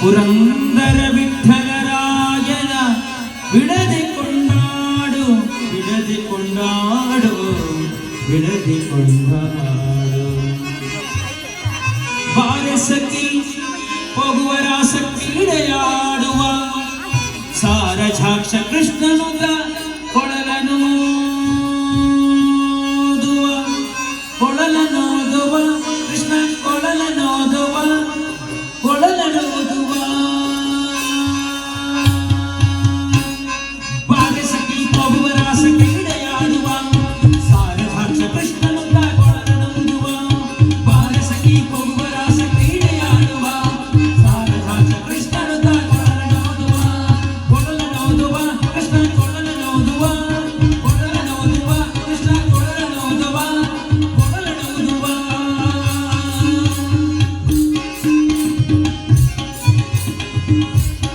Purandara വിഠലരാജന വിടതി കൊണ്ടാടു വിടതി കൊണ്ടാടു വിടതി കൊണ്ടാടു. ഭാരസത്തിൽ പോകുവരാസക്തിയിടയാടുവ സാരസാക്ഷ കൃഷ്ണനുക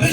Ми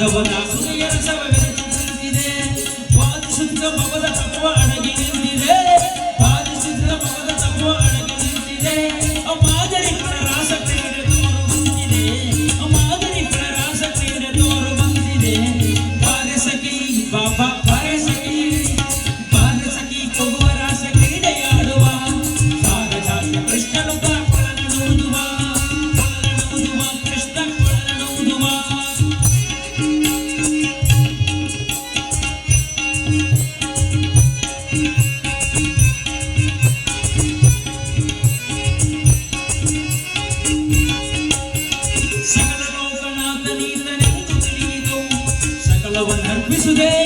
the one today.